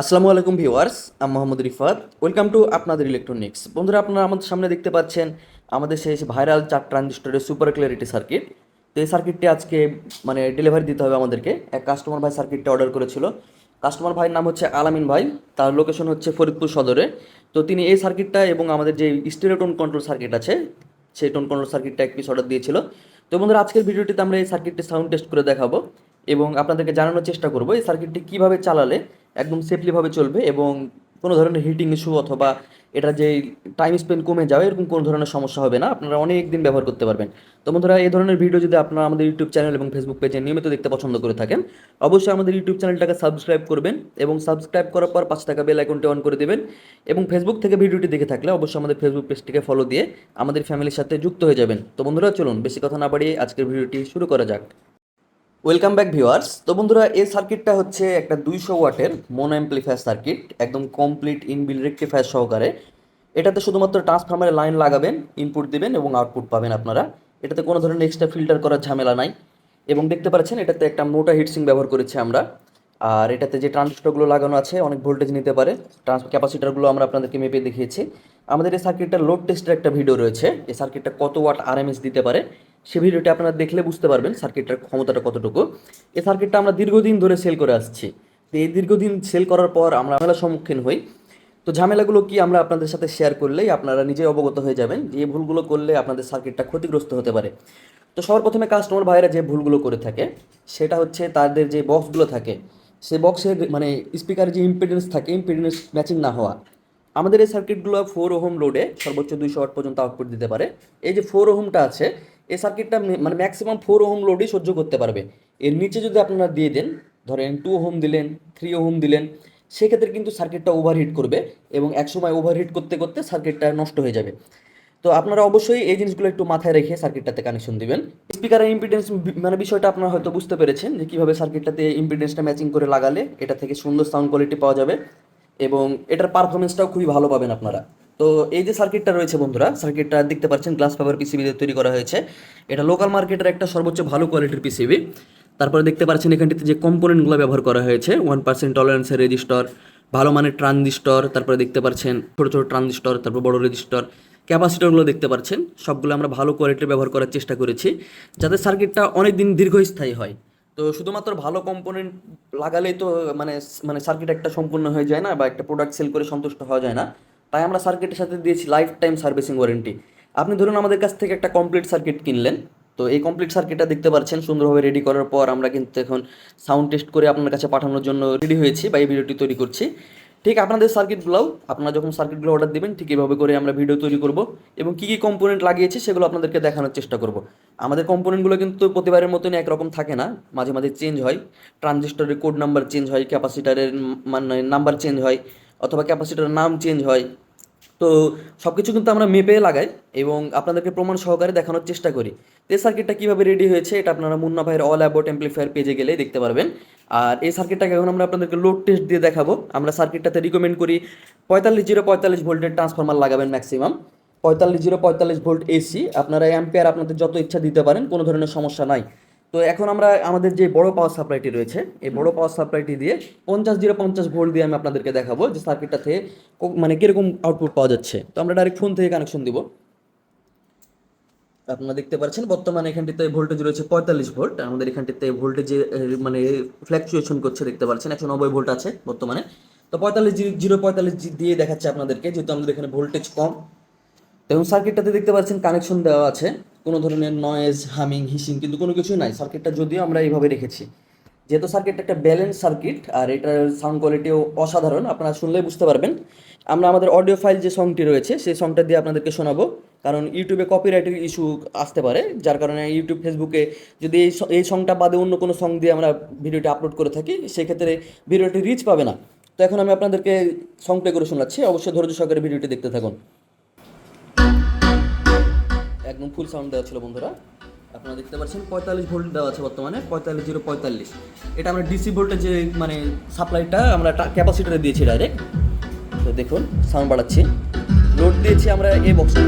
আসসালামু আলাইকুম ভিউয়ার্স, আমি মোহাম্মদ রিফাত। ওয়েলকাম টু আপনাদের ইলেকট্রনিক্স বন্ধুরা, আপনারা আমাদের সামনে দেখতে পাচ্ছেন আমাদের সেই ভাইরাল চার ট্রানজিস্টরের সুপার ক্লিয়ারিটি সার্কিট তো এই সার্কিটটি আজকে মানে ডেলিভারি দিতে হবে আমাদেরকে। এক কাস্টমার ভাই সার্কিটটা অর্ডার করেছিল। কাস্টমার ভাইয়ের নাম হচ্ছে আলামিন ভাই। তার লোকেশন হচ্ছে ফরিদপুর সদরে। তো তিনি এই সার্কিটটা এবং আমাদের যে স্টেরিওটোন কন্ট্রোল সার্কিট আছে, সেই টোন কন্ট্রোল সার্কিটটা এক পিস অর্ডার দিয়েছিল। তো বন্ধুরা, আজকের ভিডিওটিতে আমরা এই সার্কিটটি সাউন্ড টেস্ট করে দেখাবো। এবং আপনাদেরকে জানানোর চেষ্টা করব এই সার্কিটটি কীভাবে চালালে একদম সেফলিভাবে চলবে এবং কোনো ধরনের হিটিং ইস্যু অথবা এটা যে টাইম স্পেন্ড কমে যাবে, এরকম কোনো ধরনের সমস্যা হবে না। আপনারা অনেক দিন ব্যবহার করতে পারবেন। তো বন্ধুরা, এই ধরনের ভিডিও যদি আপনারা আমাদের ইউটিউব চ্যানেল এবং ফেসবুক পেজে নিয়মিত দেখতে পছন্দ করে থাকেন, অবশ্যই আমাদের ইউটিউব চ্যানেলটাকে সাবস্ক্রাইব করবেন এবং সাবস্ক্রাইব করার পর পাঁচ টাকা বেল আইকনটি অন করে দেবেন এবং ফেসবুক থেকে ভিডিওটি দেখে থাকলে অবশ্যই আমাদের ফেসবুক পেজটিকে ফলো দিয়ে আমাদের ফ্যামিলির সাথে যুক্ত হয়ে যাবেন। তো বন্ধুরা, চলুন, বেশি কথা না বাড়িয়ে আজকের ভিডিওটি শুরু করা যাক। ওয়েলকাম ব্যাক ভিউয়ার্স তো বন্ধুরা, এই সার্কিটটা হচ্ছে একটা দুইশো ওয়াটের মোনো অ্যাম্পলিফায়ার সার্কিট একদম কমপ্লিট ইনবিল রেক্টিফায়ার সহকারে। এটাতে শুধুমাত্র ট্রান্সফরমারের লাইন লাগাবেন ইনপুট দিবেন এবং আউটপুট পাবেন আপনারা। এটাতে কোনো ধরনের এক্সট্রা ফিল্টার করার ঝামেলা নাই। এবং দেখতে পাচ্ছেন, এটাতে একটা মোটা হিটসিং ব্যবহার করেছি আমরা। আর এটাতে যে ট্রানজিস্টরগুলো লাগানো আছে, অনেক ভোল্টেজ নিতে পারে। ট্রান্স ক্যাপাসিটারগুলো আমরা আপনাদেরকে মেপে দেখিয়েছি। আমাদের এই সার্কিটটার লোড টেস্টের একটা ভিডিও রয়েছে। এই সার্কিটটা কত ওয়াট আরএমএস দিতে পারে? সে ভিডিওটি আপনারা দেখলে বুঝতে পারবেন সার্কিটটার ক্ষমতাটা কতটুকু। এই সার্কিটটা আমরা দীর্ঘদিন ধরে সেল করে আসছি। তো এই দীর্ঘদিন সেল করার পর আমরা ঝামেলার সম্মুখীন হই। তো ঝামেলাগুলো কি আমরা আপনাদের সাথে শেয়ার করলেই আপনারা নিজে অবগত হয়ে যাবেন যে এই ভুলগুলো করলে আপনাদের সার্কিটটা ক্ষতিগ্রস্ত হতে পারে। তো সবার প্রথমে কাস্টমার ভাইরা যে ভুলগুলো করে থাকে, সেটা হচ্ছে তাদের যে বক্সগুলো থাকে, সেই বক্সের মানে স্পিকারের যে ইম্পিডেন্স থাকে ইম্পিডেন্স ম্যাচিং না হওয়া। আমাদের এই সার্কিটগুলো ফোর ওহম লোডে সর্বোচ্চ দুইশো ওয়াট পর্যন্ত আউটপুট দিতে পারে। এই যে ফোর ওহমটা আছে এই সার্কিটটা মানে ম্যাক্সিমাম ফোর ওহম লোডই সহ্য করতে পারবে। এর নিচে যদি আপনারা দিয়ে দেন, ধরেন টু ওহম দিলেন থ্রি ওহম দিলেন, সেক্ষেত্রে কিন্তু সার্কিটটা ওভারহিট করবে এবং একসময় ওভারহিট করতে করতে সার্কিটটা নষ্ট হয়ে যাবে। তো আপনারা অবশ্যই এই জিনিসগুলো একটু মাথায় রেখে সার্কিটটাতে কানেকশন দিবেন। স্পিকারের ইম্পিডেন্স মানে বিষয়টা আপনারা হয়তো বুঝতে পেরেছেন যে কীভাবে সার্কিটটাতে ইম্পিডেন্সটা ম্যাচিং করে লাগালে এটা থেকে সুন্দর সাউন্ড কোয়ালিটি পাওয়া যাবে এবং এটার পারফরমেন্সটাও খুবই ভালো পাবেন আপনারা। তো এই যে সার্কিটটা রয়েছে বন্ধুরা সার্কিটটা দেখতে পাচ্ছেন গ্লাস ফাইবার পিসিবি দিয়ে তৈরি করা হয়েছে। এটা লোকাল মার্কেটের একটা সর্বোচ্চ ভালো কোয়ালিটির পিসিবি তারপরে দেখতে পাচ্ছেন এখানটিতে যে কম্পোনেন্টগুলো ব্যবহার করা হয়েছে ওয়ান পার্সেন্ট টলারেন্সের রেজিস্টর ভালো মানের ট্রানজিস্টর তারপরে দেখতে পাচ্ছেন ছোটো ছোটো ট্রানজিস্টর তারপর বড় রেজিস্টর ক্যাপাসিটরগুলো দেখতে পাচ্ছেন, সবগুলো আমরা ভালো কোয়ালিটির ব্যবহার করার চেষ্টা করেছি, যাতে সার্কিটটা অনেক দিন দীর্ঘস্থায়ী হয়। তো শুধুমাত্র ভালো কম্পোনেন্ট লাগালেই তো মানে মানে সার্কিট একটা সম্পূর্ণ হয়ে যায় না, বা একটা প্রোডাক্ট সেল করে সন্তুষ্ট হওয়া যায় না। তাই আমরা সার্কিটের সাথে দিয়েছি লাইফ টাইম সার্ভিসিং ওয়ারেন্টি আপনি ধরুন আমাদের কাছ থেকে একটা কমপ্লিট সার্কিট কিনলেন, তো এই কমপ্লিট সার্কিটটা দেখতে পাচ্ছেন, সুন্দরভাবে রেডি করার পর আমরা কিন্তু এখন সাউন্ড টেস্ট করে আপনার কাছে পাঠানোর জন্য রেডি হয়েছি বা এই ভিডিওটি তৈরি করছি। ঠিক আপনাদের সার্কিটগুলোও আপনারা যখন সার্কিটগুলো অর্ডার দেবেন, ঠিক এভাবে করে আমরা ভিডিও তৈরি করব এবং কী কী কম্পোনেন্ট লাগিয়েছি সেগুলো আপনাদেরকে দেখানোর চেষ্টা করব। আমাদের কম্পোনেন্টগুলো কিন্তু প্রতিবারের মতনই একরকম থাকে না, মাঝে মাঝে চেঞ্জ হয়। ট্রানজিস্টরের কোড নাম্বার চেঞ্জ হয় ক্যাপাসিটারের মানে নাম্বার চেঞ্জ হয়, অথবা ক্যাপাসিটারের নাম চেঞ্জ হয়। তো সব কিছু কিন্তু আমরা মেপে লাগাই এবং আপনাদেরকে প্রমাণ সহকারে দেখানোর চেষ্টা করি। এই সার্কিটটা কীভাবে রেডি হয়েছে এটা আপনারা মুন্না ভাইয়ের অল অ্যাবোট অ্যাম্পলিফায়ার পেজে গেলে দেখতে পারবেন। আর এই সার্কিটটাকে এখন আমরা আপনাদেরকে লোড টেস্ট দিয়ে দেখাবো। আমরা সার্কিটটাতে রিকমেন্ড করি পঁয়তাল্লিশ জিরো পঁয়তাল্লিশ ভোল্টের ট্রান্সফরমার লাগাবেন ম্যাক্সিমাম পঁয়তাল্লিশ জিরো পঁয়তাল্লিশ ভোল্ট এসি আপনারা অ্যাম্পেয়ার আপনাদের যত ইচ্ছা দিতে পারেন, কোনো ধরনের সমস্যা নাই। তো এখন আমরা আমাদের যে বড় পাওয়ার সাপ্লাইটি রয়েছে, এই বড় পাওয়ার সাপ্লাইটি দিয়ে পঞ্চাশ জিরো পঞ্চাশ ভোল্ট দিয়ে আমি আপনাদেরকে দেখাবো যে সার্কিটটা থেকে মানে কীরকম আউটপুট পাওয়া যাচ্ছে। তো আমরা ডাইরেক্ট ফোন থেকে কানেকশন দিব। আপনারা দেখতে পাচ্ছেন, বর্তমানে এখানটিতে ভোল্টেজ রয়েছে পঁয়তাল্লিশ ভোল্ট। আমাদের এখানটিতে ভোল্টেজে মানে ফ্ল্যাকচুয়েশন করছে, দেখতে পাচ্ছেন, একশো নব্বই ভোল্ট আছে বর্তমানে। তো পঁয়তাল্লিশ জিরো পঁয়তাল্লিশ দিয়ে দেখাচ্ছে আপনাদেরকে, যেহেতু আমাদের এখানে ভোল্টেজ কম। এবং সার্কিটটাতে দেখতে পাচ্ছেন কানেকশন দেওয়া আছে। কোনো ধরনের নয়েজ হামিং হিসিং কিন্তু কোনো কিছুই নাই। সার্কিটটা যদিও আমরা এইভাবে রেখেছি। যেহেতু সার্কিটটা একটা ব্যালেন্স সার্কিট আর এটার সাউন্ড কোয়ালিটিও অসাধারণ, আপনারা শুনলেই বুঝতে পারবেন। আমরা আমাদের অডিও ফাইল যে সংটি রয়েছে, সেই সংটা দিয়ে আপনাদেরকে শোনাবো। কারণ ইউটিউবে কপিরাইটের ইস্যু আসতে পারে, যার কারণে ইউটিউব ফেসবুকে যদি এই এই সংটা বাদে অন্য কোনো সং দিয়ে আমরা ভিডিওটি আপলোড করে থাকি, সেক্ষেত্রে ভিডিওটি রিচ পাবে না। তো এখন আমি আপনাদেরকে সং করে শোনাচ্ছি। অবশ্যই ধৈর্য সহকারে ভিডিওটি দেখতে থাকুন। একদম ফুল সাউন্ড দেওয়া ছিল বন্ধুরা। আপনারা দেখতে পাচ্ছেন, পঁয়তাল্লিশ ভোল্ট দেওয়া আছে বর্তমানে, পঁয়তাল্লিশ জিরো পঁয়তাল্লিশ। এটা আমরা ডিসি ভোল্টের যে মানে সাপ্লাইটা আমরা ক্যাপাসিটারে দিয়েছি ডাইরেক্ট তো দেখুন সাউন্ড বাড়াচ্ছি। লোড দিয়েছি আমরা এ বক্সে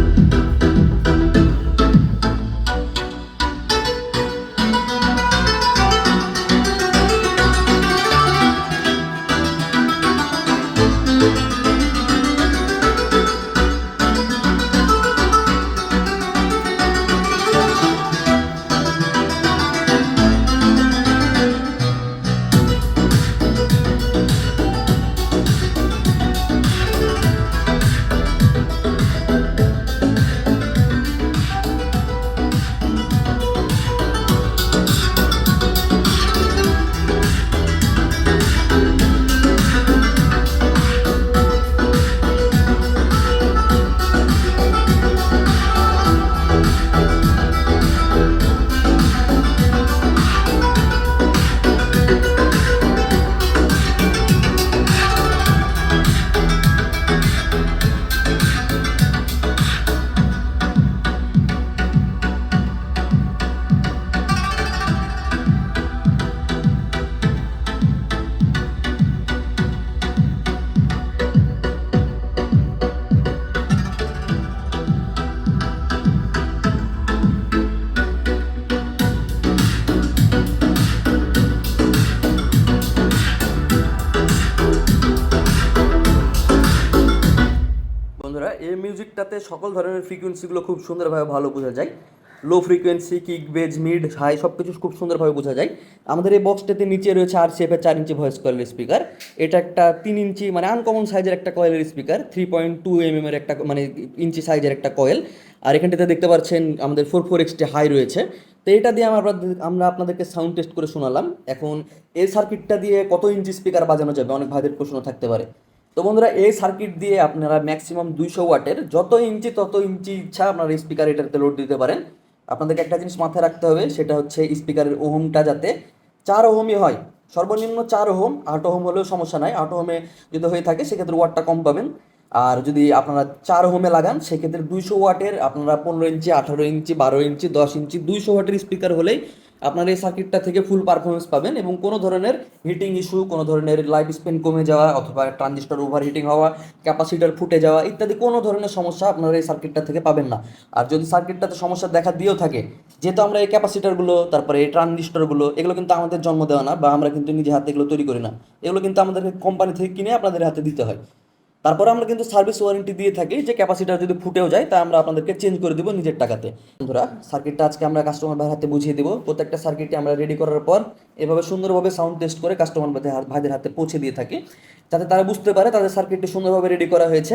এই মিউজিকটাতে সকল ধরনের ফ্রিকোয়েন্সিগুলো খুব সুন্দরভাবে ভালো বোঝা যায়। Low frequency kick bass mid high সব কিছু খুব সুন্দরভাবে বোঝা যায়। আমাদের এই বক্সটাতে নিচে রয়েছে আর শেপের চার ইঞ্চি ভয়েস কয়েলের স্পিকার এটা একটা তিন ইঞ্চি মানে আনকমন সাইজের একটা কয়েলের speaker three point two M এর একটা মানে ইঞ্চি সাইজের একটা কয়েল আর এখানটাতে দেখতে পাচ্ছেন আমাদের ফোর ফোর এক্সটি হাই রয়েছে। তো এটা দিয়ে আমরা আমরা আপনাদেরকে সাউন্ড টেস্ট করে শোনালাম। এখন এই সার্কিটটা দিয়ে কত ইঞ্চি স্পিকার বাজানো যাবে? অনেক ভাইদের প্রশ্ন থাকতে পারে। তো বন্ধুরা, এই সার্কিট দিয়ে আপনারা ম্যাক্সিমাম দুইশো ওয়াটের যত ইঞ্চি তত ইঞ্চি ইচ্ছা আপনারা স্পিকার এটাতে লোড দিতে পারেন। আপনাদেরকে একটা জিনিস মাথায় রাখতে হবে, সেটা হচ্ছে স্পিকারের ওহমটা যাতে চার ওহমই হয়। সর্বনিম্ন চার ওহম, আট ওহম হলেও সমস্যা নাই। আট ওহমে যদি হয়ে থাকে, সেক্ষেত্রে ওয়াটটা কম পাবেন। আর যদি আপনারা চার হোমে লাগান, সেক্ষেত্রে দুইশো ওয়াটের আপনারা পনেরো ইঞ্চি, আঠারো ইঞ্চি, বারো ইঞ্চি, দশ ইঞ্চি, দুইশো ওয়াটের স্পিকার হলেই আপনার এই সার্কিটটা থেকে ফুল পারফরমেন্স পাবেন এবং কোনো ধরনের হিটিং ইস্যু কোনো ধরনের লাইফ স্পেন কমে যাওয়া অথবা ট্রানজিস্টার ওভার হিটিং হওয়া ক্যাপাসিটার ফুটে যাওয়া ইত্যাদি কোনো ধরনের সমস্যা আপনারা এই সার্কিটটা থেকে পাবেন না। আর যদি সার্কিটটাতে সমস্যা দেখা দিয়েও থাকে, যেহেতু আমরা এই ক্যাপাসিটারগুলো তারপরে এই ট্রানজিস্টারগুলো এগুলো কিন্তু আমাদের জন্ম দেওয়া না বা আমরা কিন্তু নিজে হাতে এগুলো তৈরি করি না, এগুলো কিন্তু আমাদেরকে কোম্পানি থেকে কিনে আপনাদের হাতে দিতে হয়। তারপরে আমরা কিন্তু সার্ভিস ওয়ারেন্টি দিয়ে থাকি যে ক্যাপাসিটার যদি ফুটেও যায়, তা আমরা আপনাদেরকে চেঞ্জ করে দেবো নিজের টাকাতে। বন্ধুরা, সার্কিটটা আজকে আমরা কাস্টমার ভাইয়ের হাতে বুঝিয়ে দেবো। প্রত্যেকটা সার্কিটে আমরা রেডি করার পর এভাবে সুন্দরভাবে সাউন্ড টেস্ট করে কাস্টমার ভাইদের হাতে পৌঁছে দিয়ে থাকি, যাতে তারা বুঝতে পারে তাদের সার্কিটটি সুন্দরভাবে রেডি করা হয়েছে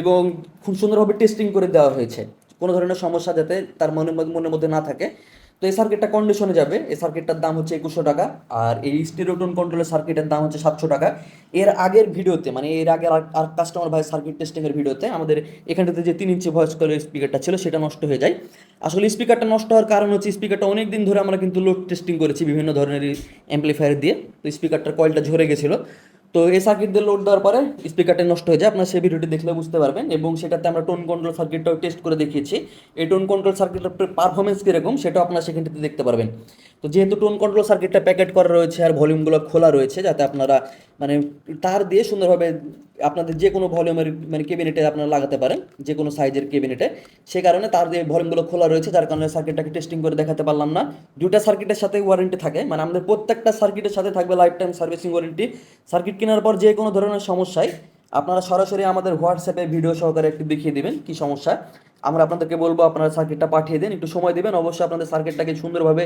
এবং খুব সুন্দরভাবে টেস্টিং করে দেওয়া হয়েছে। কোনো ধরনের সমস্যা যাতে তার মনের মনের মধ্যে না থাকে তো এই সার্কিটটা কন্ডিশনে যাবে। এই সার্কিটটার দাম হচ্ছে একুশশো টাকা আর এই স্টিরিওটোন কন্ট্রোলের সার্কিটের দাম হচ্ছে সাতশো টাকা। এর আগের ভিডিওতে মানে এর আগে আর কাস্টমার ভাই সার্কিট টেস্টিংয়ের ভিডিওতে আমাদের এখানটাতে যে তিন ইঞ্চি ভয়েস কলের স্পিকারটা ছিল, সেটা নষ্ট হয়ে যায়। আসলে স্পিকারটা নষ্ট হওয়ার কারণ হচ্ছে স্পিকারটা অনেক দিন ধরে আমরা কিন্তু লোড টেস্টিং করেছি বিভিন্ন ধরনের অ্যাম্পলিফায়ার দিয়ে। তো স্পিকারটার কয়েলটা ঝরে গেছিল। তো এই সার্কিট দিয়ে লোড দেওয়ার পরে স্পিকারটা নষ্ট হয়ে যায়। আপনার সেই ভিডিওটি দেখলে বুঝতে পারবেন এবং সেটাতে আমরা টোন কন্ট্রোল সার্কিটটাও টেস্ট করে দেখিয়েছি। এই টোন কন্ট্রোল সার্কিটের পারফরমেন্স কীরকম সেটাও আপনারা সেখানটাতে দেখতে পারবেন। তো যেহেতু টোন কন্ট্রোল সার্কিটটা প্যাকেট করা রয়েছে আর ভলিউমগুলো খোলা রয়েছে, যাতে আপনারা মানে তার দিয়ে সুন্দরভাবে আপনাদের যে কোনো ভলিউমের মানে কেবিনেটে আপনারা লাগাতে পারেন, যে কোনো সাইজের কেবিনেটে সে কারণে তার দিয়ে ভলিউমগুলো খোলা রয়েছে, যার কারণে সার্কিটটাকে টেস্টিং করে দেখাতে পারলাম না। দুটা সার্কিটের সাথে ওয়ারেন্টি থাকে মানে আমাদের প্রত্যেকটা সার্কিটের সাথে থাকবে life time servicing warranty circuit কেনার পর যে কোনো ধরনের সমস্যায় আপনারা সরাসরি আমাদের হোয়াটসঅ্যাপে ভিডিও সহকারে একটু দেখিয়ে দেবেন কী সমস্যা। আমরা আপনাদেরকে বলব, আপনারা সার্কিটটা পাঠিয়ে দিন, একটু সময় দেবেন। অবশ্যই আপনাদের সার্কিটটাকে সুন্দরভাবে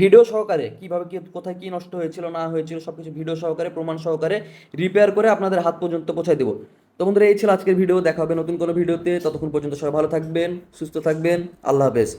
ভিডিও সহকারে কীভাবে কী, কোথায় কী নষ্ট হয়েছিল, না হয়েছিল সব কিছু ভিডিও সহকারে, প্রমাণ সহকারে রিপেয়ার করে আপনাদের হাত পর্যন্ত পৌঁছায় দেবো। তো বন্ধুরা, এই ছিল আজকের ভিডিও দেখা হবে নতুন কোনো ভিডিওতে ততক্ষণ পর্যন্ত সবাই ভালো থাকবেন, সুস্থ থাকবেন। আল্লাহ হাফেজ।